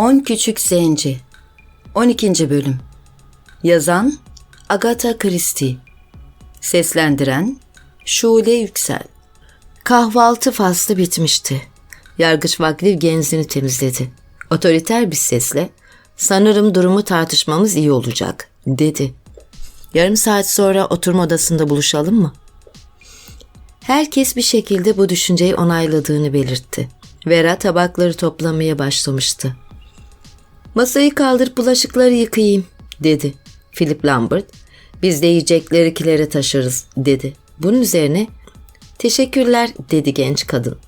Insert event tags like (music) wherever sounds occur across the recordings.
On Küçük Zenci 12. Bölüm Yazan Agatha Christie Seslendiren Şule Yüksel Kahvaltı faslı bitmişti. Yargıç Vakliv genzini temizledi. Otoriter bir sesle sanırım durumu tartışmamız iyi olacak dedi. Yarım saat sonra oturma odasında buluşalım mı? Herkes bir şekilde bu düşünceyi onayladığını belirtti. Vera tabakları toplamaya başlamıştı. Masayı kaldırıp bulaşıkları yıkayayım, dedi. Philip Lambert, biz de yiyecekleri kilere taşırız, dedi. Bunun üzerine, teşekkürler, dedi genç kadın.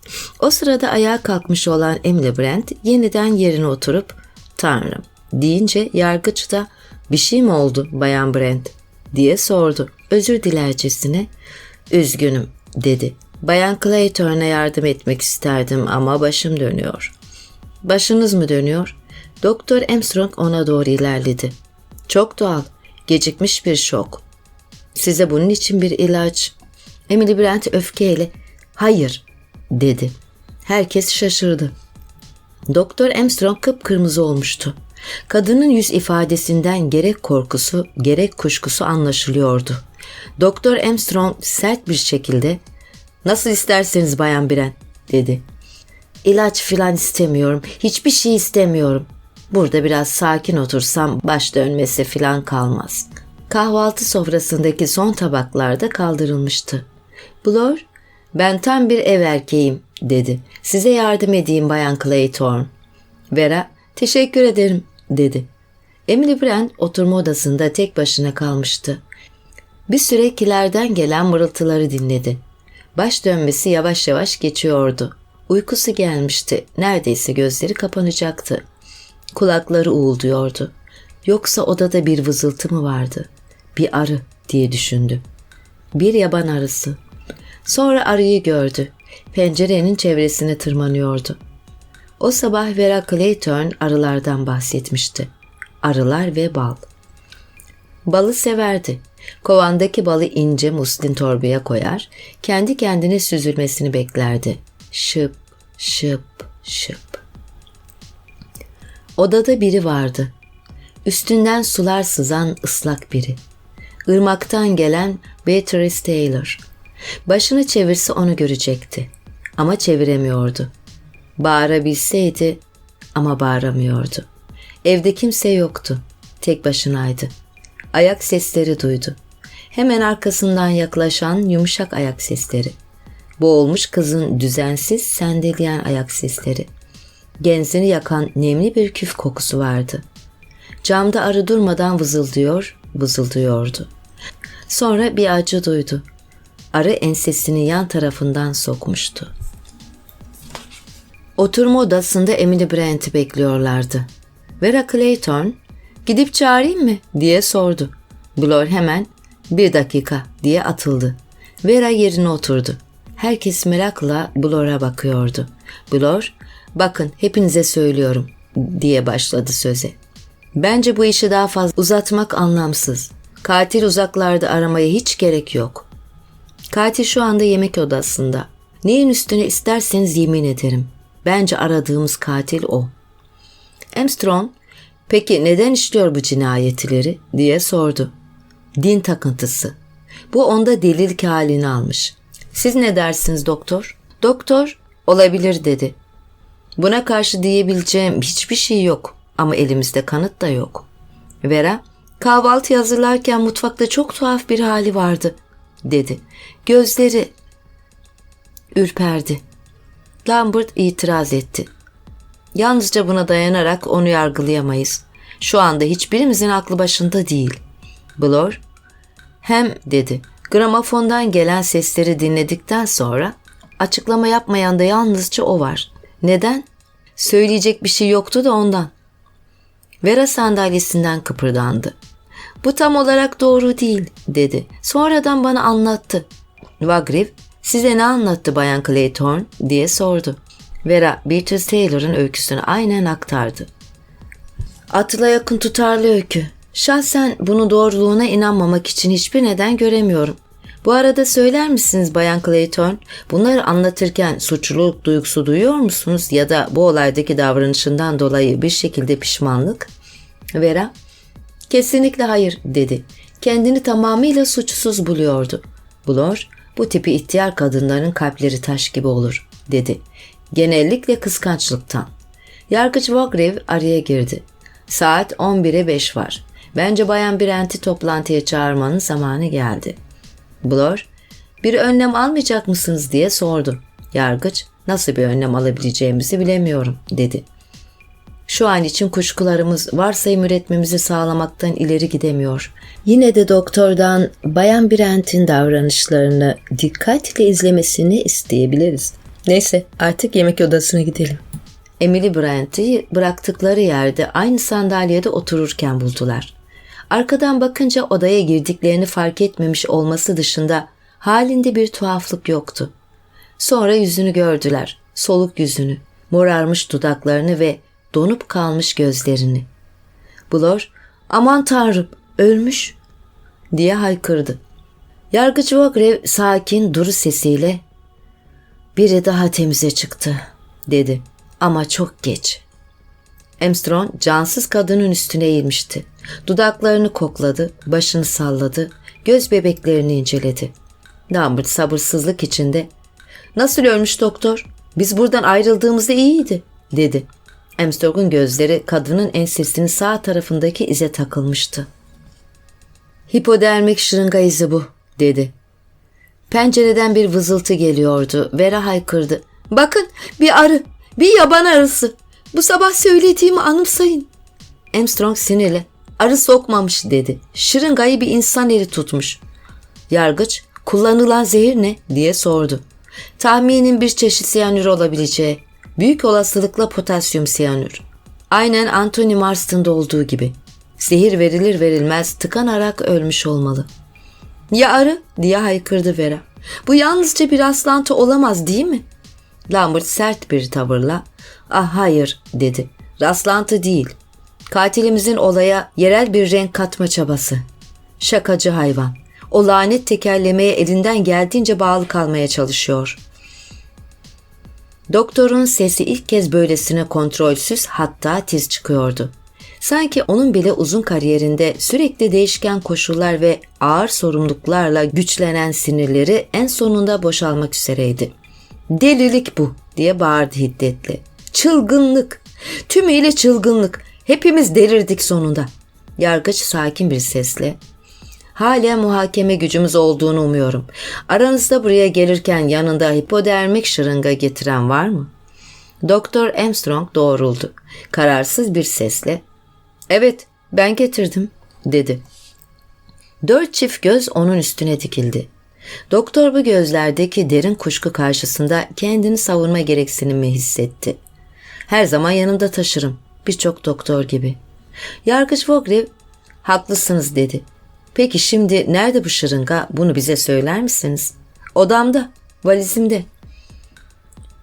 O sırada ayağa kalkmış olan Emily Brent yeniden yerine oturup, tanrım, deyince yargıç da, bir şey mi oldu bayan Brent, diye sordu. Özür dilercesine, üzgünüm, dedi. Bayan Clayton'a yardım etmek isterdim ama başım dönüyor. Başınız mı dönüyor? Doktor Armstrong ona doğru ilerledi. Çok doğal, gecikmiş bir şok. Size bunun için bir ilaç. Emily Brent öfkeyle, hayır, dedi. Herkes şaşırdı. Doktor Armstrong kıpkırmızı olmuştu. Kadının yüz ifadesinden gerek korkusu, gerek kuşkusu anlaşılıyordu. Doktor Armstrong sert bir şekilde Nasıl isterseniz Bayan Biren, dedi. İlaç filan istemiyorum, hiçbir şey istemiyorum. Burada biraz sakin otursam baş dönmesi filan kalmaz. Kahvaltı sofrasındaki son tabaklar da kaldırılmıştı. Blor, ben tam bir ev erkeğim, dedi. Size yardım edeyim Bayan Clayton. Vera, teşekkür ederim, dedi. Emily Brand oturma odasında tek başına kalmıştı. Bir süre kilerden gelen mırıltıları dinledi. Baş dönmesi yavaş yavaş geçiyordu. Uykusu gelmişti. Neredeyse gözleri kapanacaktı. Kulakları uğulduyordu. Yoksa odada bir vızıltı mı vardı? Bir arı diye düşündü. Bir yaban arısı. Sonra arıyı gördü. Pencerenin çevresine tırmanıyordu. O sabah Vera Clayton arılardan bahsetmişti. Arılar ve bal. Balı severdi. Kovandaki balı ince muslin torbaya koyar, kendi kendine süzülmesini beklerdi. Şıp, şıp, şıp. Odada biri vardı. Üstünden sular sızan ıslak biri. Irmaktan gelen Beatrice Taylor. Başını çevirse onu görecekti. Ama çeviremiyordu. Bağırabilseydi ama bağıramıyordu. Evde kimse yoktu. Tek başınaydı. Ayak sesleri duydu. Hemen arkasından yaklaşan yumuşak ayak sesleri. Boğulmuş kızın düzensiz sendeleyen ayak sesleri. Genzini yakan nemli bir küf kokusu vardı. Camda arı durmadan vızıldıyor, vızıldıyordu. Sonra bir acı duydu. Arı ensesini yan tarafından sokmuştu. Oturma odasında Emily Brent'i bekliyorlardı. Vera Clayton, gidip çağırayım mı diye sordu. Blor hemen bir dakika diye atıldı. Vera yerine oturdu. Herkes merakla Blor'a bakıyordu. Blor, bakın hepinize söylüyorum diye başladı söze. Bence bu işi daha fazla uzatmak anlamsız. Katil uzaklarda aramaya hiç gerek yok. Katil şu anda yemek odasında. Neyin üstüne isterseniz yemin ederim. Bence aradığımız katil o. Armstrong, peki neden işliyor bu cinayetleri diye sordu. Din takıntısı. Bu onda delilik halini almış. Siz ne dersiniz doktor? Doktor, olabilir dedi. Buna karşı diyebileceğim hiçbir şey yok ama elimizde kanıt da yok. Vera, kahvaltı hazırlarken mutfakta çok tuhaf bir hali vardı, dedi. Gözleri ürperdi. Lambert itiraz etti. Yalnızca buna dayanarak onu yargılayamayız. Şu anda hiçbirimizin aklı başında değil. Blor, hem dedi, gramofondan gelen sesleri dinledikten sonra açıklama yapmayan da yalnızca o var. Neden? Söyleyecek bir şey yoktu da ondan. Vera sandalyesinden kıpırdandı. Bu tam olarak doğru değil dedi. Sonradan bana anlattı. Vagriv size ne anlattı Bayan Clayton diye sordu. Vera Beatrice Taylor'ın öyküsünü aynen aktardı. Atla yakın tutarlı öykü. Şahsen bunu doğruluğuna inanmamak için hiçbir neden göremiyorum. Bu arada söyler misiniz Bayan Clayton, bunları anlatırken suçluluk duygusu duyuyor musunuz ya da bu olaydaki davranışından dolayı bir şekilde pişmanlık? Vera, kesinlikle hayır dedi. Kendini tamamıyla suçsuz buluyordu. Blor, bu tipi ihtiyar kadınların kalpleri taş gibi olur dedi. Genellikle kıskançlıktan. Yargıç Vogrev araya girdi. Saat 11'e 5 var. Bence Bayan Brent'i toplantıya çağırmanın zamanı geldi. Blor, bir önlem almayacak mısınız diye sordu. Yargıç, nasıl bir önlem alabileceğimizi bilemiyorum dedi. Şu an için kuşkularımız varsayım üretmemizi sağlamaktan ileri gidemiyor. Yine de doktordan Bayan Brent'in davranışlarını dikkatle izlemesini isteyebiliriz. Neyse artık yemek odasına gidelim. Emily Brent'i bıraktıkları yerde aynı sandalyede otururken buldular. Arkadan bakınca odaya girdiklerini fark etmemiş olması dışında halinde bir tuhaflık yoktu. Sonra yüzünü gördüler, soluk yüzünü, morarmış dudaklarını ve donup kalmış gözlerini. Blor, aman tanrım, ölmüş diye haykırdı. Yargıç Vogrev sakin duru sesiyle biri daha temize çıktı dedi ama çok geç. Armstrong cansız kadının üstüne eğilmişti. Dudaklarını kokladı, başını salladı, göz bebeklerini inceledi. Lambert sabırsızlık içinde ''Nasıl ölmüş doktor? Biz buradan ayrıldığımızda iyiydi.'' dedi. Armstrong'un gözleri kadının ensesinin sağ tarafındaki ize takılmıştı. ''Hipodermik şırınga izi bu.'' dedi. Pencereden bir vızıltı geliyordu. Vera haykırdı. ''Bakın bir arı, bir yaban arısı. Bu sabah söylediğimi anımsayın. Armstrong sinirli. Arı sokmamış dedi. Şırıngayı bir insan eli tutmuş. Yargıç kullanılan zehir ne diye sordu. Tahminin bir çeşit siyanür olabileceği. Büyük olasılıkla potasyum siyanür. Aynen Anthony Marston'da olduğu gibi. Zehir verilir verilmez tıkanarak ölmüş olmalı. Ya arı diye haykırdı Vera. Bu yalnızca bir rastlantı olamaz değil mi? Lambert sert bir tavırla Ah hayır dedi. Rastlantı değil. Katilimizin olaya yerel bir renk katma çabası. Şakacı hayvan. O lanet tekerlemeye elinden geldiğince bağlı kalmaya çalışıyor. Doktorun sesi ilk kez böylesine kontrolsüz hatta tiz çıkıyordu. Sanki onun bile uzun kariyerinde sürekli değişken koşullar ve ağır sorumluluklarla güçlenen sinirleri en sonunda boşalmak üzereydi. Delilik bu diye bağırdı hiddetli. Çılgınlık. Tümüyle çılgınlık. Hepimiz delirdik sonunda. Yargıç sakin bir sesle. Hala muhakeme gücümüz olduğunu umuyorum. Aranızda buraya gelirken yanında hipodermik şırınga getiren var mı? Doktor Armstrong doğruldu. Kararsız bir sesle. Evet ben getirdim dedi. Dört çift göz onun üstüne dikildi. Doktor bu gözlerdeki derin kuşku karşısında kendini savunma gereksinimi hissetti. Her zaman yanımda taşırım. Birçok doktor gibi. Yargıç Vogrev haklısınız dedi. Peki şimdi nerede bu şırınga bunu bize söyler misiniz? Odamda, valizimde.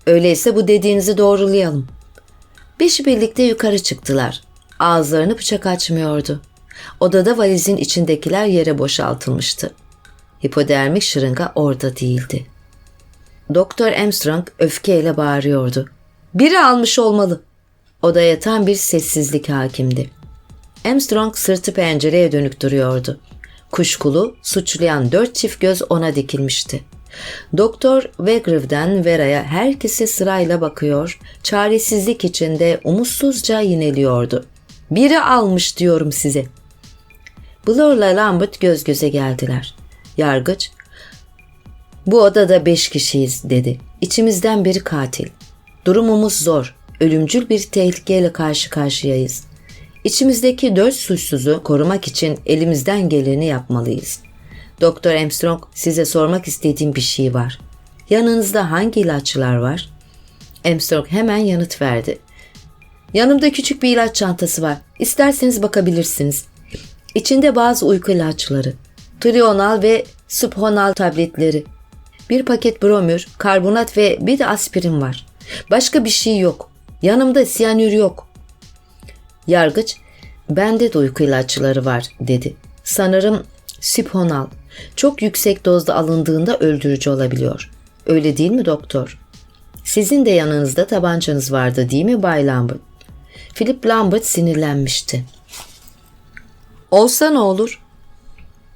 Öyleyse bu dediğinizi doğrulayalım. Beşi birlikte yukarı çıktılar. Ağızlarını bıçak açmıyordu. Odada valizin içindekiler yere boşaltılmıştı. Hipodermik şırınga orada değildi. Doktor Armstrong öfkeyle bağırıyordu. Biri almış olmalı. Odaya tam bir sessizlik hakimdi. Armstrong sırtı pencereye dönük duruyordu. Kuşkulu, suçlayan dört çift göz ona dikilmişti. Doktor Wegrev'den Vera'ya herkese sırayla bakıyor, çaresizlik içinde umutsuzca yineliyordu. Biri almış diyorum size. Blor'la Lambert göz göze geldiler. Yargıç, bu odada beş kişiyiz dedi. İçimizden biri katil. Durumumuz zor. Ölümcül bir tehlikeyle karşı karşıyayız. İçimizdeki dört suçsuzu korumak için elimizden geleni yapmalıyız. Doktor Armstrong size sormak istediğim bir şey var. Yanınızda hangi ilaçlar var? Armstrong hemen yanıt verdi. Yanımda küçük bir ilaç çantası var. İsterseniz bakabilirsiniz. İçinde bazı uyku ilaçları, trional ve subhonal tabletleri, bir paket bromür, karbonat ve bir de aspirin var. Başka bir şey yok. Yanımda siyanür yok. Yargıç, bende de uyku ilaçları var dedi. Sanırım Siponal. Çok yüksek dozda alındığında öldürücü olabiliyor. Öyle değil mi doktor? Sizin de yanınızda tabancanız vardı değil mi Bay Lambert? Philip Lambert sinirlenmişti. Olsa ne olur?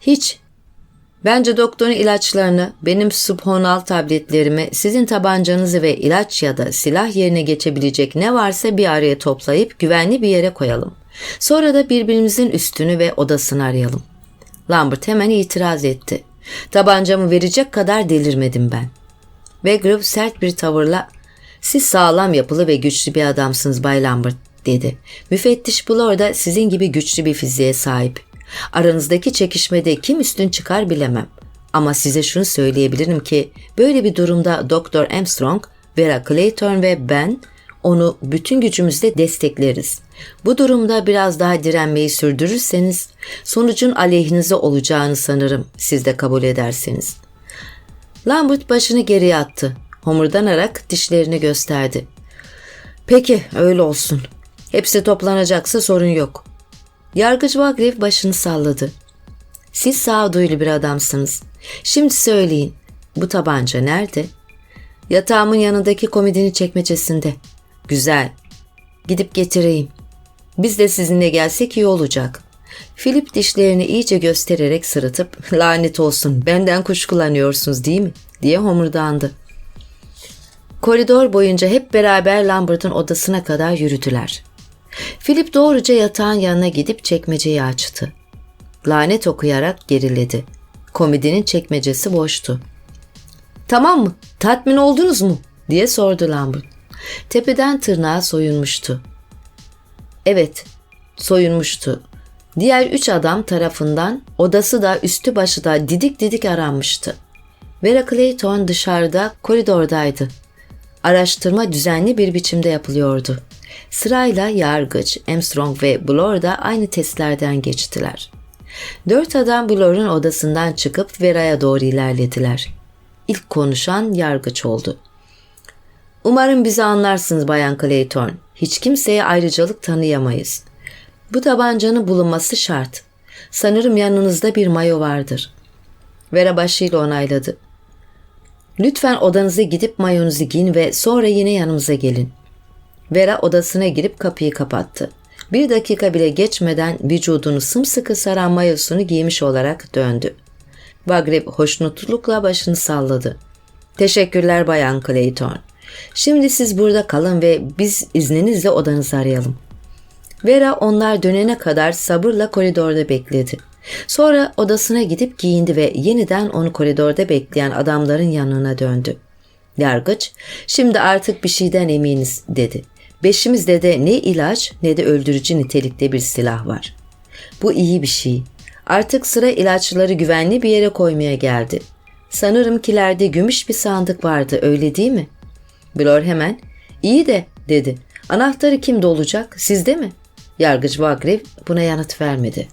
Hiç. Bence doktorun ilaçlarını, benim subhonal tabletlerimi, sizin tabancanızı ve ilaç ya da silah yerine geçebilecek ne varsa bir araya toplayıp güvenli bir yere koyalım. Sonra da birbirimizin üstünü ve odasını arayalım. Lambert hemen itiraz etti. Tabancamı verecek kadar delirmedim ben. Wegrove sert bir tavırla siz sağlam yapılı ve güçlü bir adamsınız Bay Lambert dedi. Müfettiş Blor da sizin gibi güçlü bir fiziğe sahip. Aranızdaki çekişmede kim üstün çıkar bilemem. Ama size şunu söyleyebilirim ki böyle bir durumda Doktor Armstrong, Vera Clayton ve ben onu bütün gücümüzle destekleriz. Bu durumda biraz daha direnmeyi sürdürürseniz sonucun aleyhinize olacağını sanırım siz de kabul ederseniz. Lambert başını geriye attı. Homurdanarak dişlerini gösterdi. Peki öyle olsun. Hepsi toplanacaksa sorun yok. Yargıç Vagrev başını salladı. Siz sağduyulu bir adamsınız. Şimdi söyleyin. Bu tabanca nerede? Yatağımın yanındaki komodinin çekmecesinde. Güzel. Gidip getireyim. Biz de sizinle gelsek iyi olacak. Philip dişlerini iyice göstererek sırıtıp (laughs) lanet olsun benden kuşkulanıyorsunuz değil mi? diye homurdandı. Koridor boyunca hep beraber Lambert'ın odasına kadar yürüdüler. Philip doğruca yatağın yanına gidip çekmeceyi açtı. Lanet okuyarak geriledi. Komedinin çekmecesi boştu. Tamam mı? Tatmin oldunuz mu? diye sordu Lambert. Tepeden tırnağa soyunmuştu. Evet, soyunmuştu. Diğer üç adam tarafından odası da üstü başı da didik didik aranmıştı. Vera Clayton dışarıda koridordaydı. Araştırma düzenli bir biçimde yapılıyordu. Sırayla yargıç, Armstrong ve Blor da aynı testlerden geçtiler. Dört adam Blor'un odasından çıkıp Vera'ya doğru ilerlediler. İlk konuşan yargıç oldu. Umarım bizi anlarsınız Bayan Clayton. Hiç kimseye ayrıcalık tanıyamayız. Bu tabancanın bulunması şart. Sanırım yanınızda bir mayo vardır. Vera başıyla onayladı. Lütfen odanıza gidip mayonuzu giyin ve sonra yine yanımıza gelin. Vera odasına girip kapıyı kapattı. Bir dakika bile geçmeden vücudunu sımsıkı saran mayosunu giymiş olarak döndü. Vagreb hoşnutlukla başını salladı. Teşekkürler Bayan Clayton. Şimdi siz burada kalın ve biz izninizle odanızı arayalım. Vera onlar dönene kadar sabırla koridorda bekledi. Sonra odasına gidip giyindi ve yeniden onu koridorda bekleyen adamların yanına döndü. Yargıç, şimdi artık bir şeyden eminiz dedi. Beşimizde de ne ilaç ne de öldürücü nitelikte bir silah var. Bu iyi bir şey. Artık sıra ilaçları güvenli bir yere koymaya geldi. Sanırım kilerde gümüş bir sandık vardı öyle değil mi? Blor hemen iyi de dedi. Anahtarı kimde olacak sizde mi? Yargıç Vagrev buna yanıt vermedi.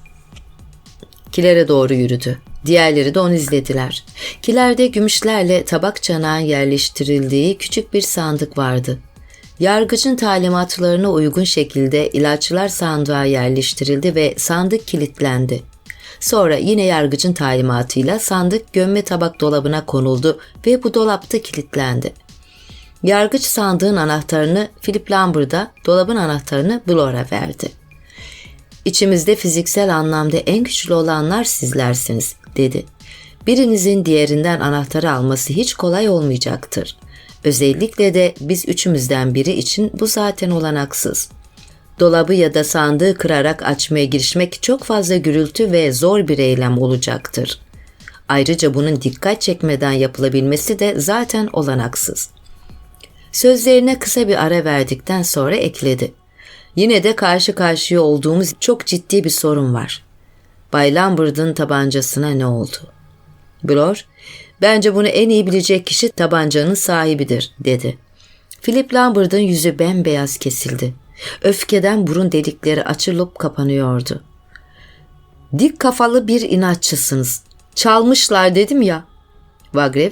Kilere doğru yürüdü. Diğerleri de onu izlediler. Kilerde gümüşlerle tabak çanağın yerleştirildiği küçük bir sandık vardı. Yargıcın talimatlarına uygun şekilde ilaçlar sandığa yerleştirildi ve sandık kilitlendi. Sonra yine yargıcın talimatıyla sandık gömme tabak dolabına konuldu ve bu dolapta kilitlendi. Yargıç sandığın anahtarını Philip Lambert'a, dolabın anahtarını Blor'a verdi. İçimizde fiziksel anlamda en güçlü olanlar sizlersiniz, dedi. Birinizin diğerinden anahtarı alması hiç kolay olmayacaktır. Özellikle de biz üçümüzden biri için bu zaten olanaksız. Dolabı ya da sandığı kırarak açmaya girişmek çok fazla gürültü ve zor bir eylem olacaktır. Ayrıca bunun dikkat çekmeden yapılabilmesi de zaten olanaksız. Sözlerine kısa bir ara verdikten sonra ekledi. Yine de karşı karşıya olduğumuz çok ciddi bir sorun var. Bay Lambert'ın tabancasına ne oldu? Blor, bence bunu en iyi bilecek kişi tabancanın sahibidir, dedi. Philip Lambert'ın yüzü bembeyaz kesildi. Öfkeden burun delikleri açılıp kapanıyordu. Dik kafalı bir inatçısınız. Çalmışlar dedim ya. Vagrev,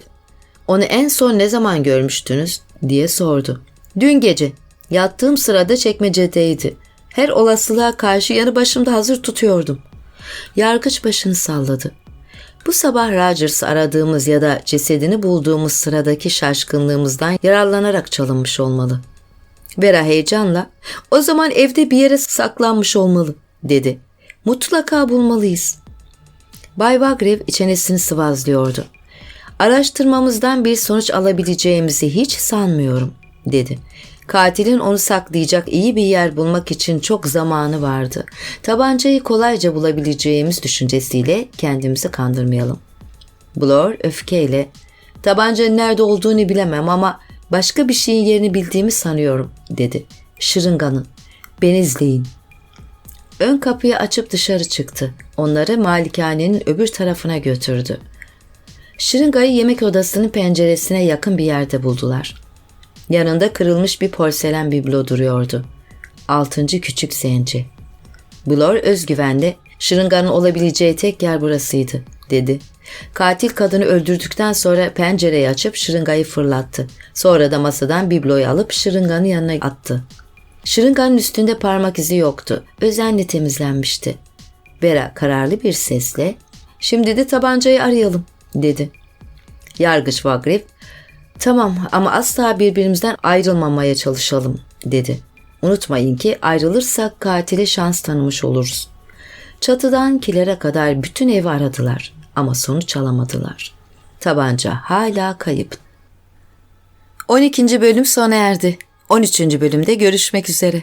onu en son ne zaman görmüştünüz diye sordu. Dün gece yattığım sırada çekmecedeydi. Her olasılığa karşı yanı başımda hazır tutuyordum. Yargıç başını salladı. Bu sabah Rogers aradığımız ya da cesedini bulduğumuz sıradaki şaşkınlığımızdan yararlanarak çalınmış olmalı. Vera heyecanla o zaman evde bir yere saklanmış olmalı dedi. Mutlaka bulmalıyız. Bay Wagrev çenesini sıvazlıyordu. Araştırmamızdan bir sonuç alabileceğimizi hiç sanmıyorum dedi. Katilin onu saklayacak iyi bir yer bulmak için çok zamanı vardı. Tabancayı kolayca bulabileceğimiz düşüncesiyle kendimizi kandırmayalım. Blor öfkeyle tabancanın nerede olduğunu bilemem ama başka bir şeyin yerini bildiğimi sanıyorum dedi. Şırınganın. Beni izleyin. Ön kapıyı açıp dışarı çıktı. Onları malikanenin öbür tarafına götürdü. Şırıngayı yemek odasının penceresine yakın bir yerde buldular. Yanında kırılmış bir porselen biblo duruyordu. Altıncı küçük zenci. Blor özgüvenle şırınganın olabileceği tek yer burasıydı dedi. Katil kadını öldürdükten sonra pencereyi açıp şırıngayı fırlattı. Sonra da masadan bibloyu alıp şırınganın yanına attı. Şırınganın üstünde parmak izi yoktu. Özenle temizlenmişti. Vera kararlı bir sesle ''Şimdi de tabancayı arayalım.'' dedi. Yargıç Vagrev ''Tamam ama asla birbirimizden ayrılmamaya çalışalım.'' dedi. Unutmayın ki ayrılırsak katile şans tanımış oluruz. Çatıdan kilere kadar bütün evi aradılar ama sonuç alamadılar. Tabanca hala kayıp. 12. bölüm sona erdi. 13. bölümde görüşmek üzere.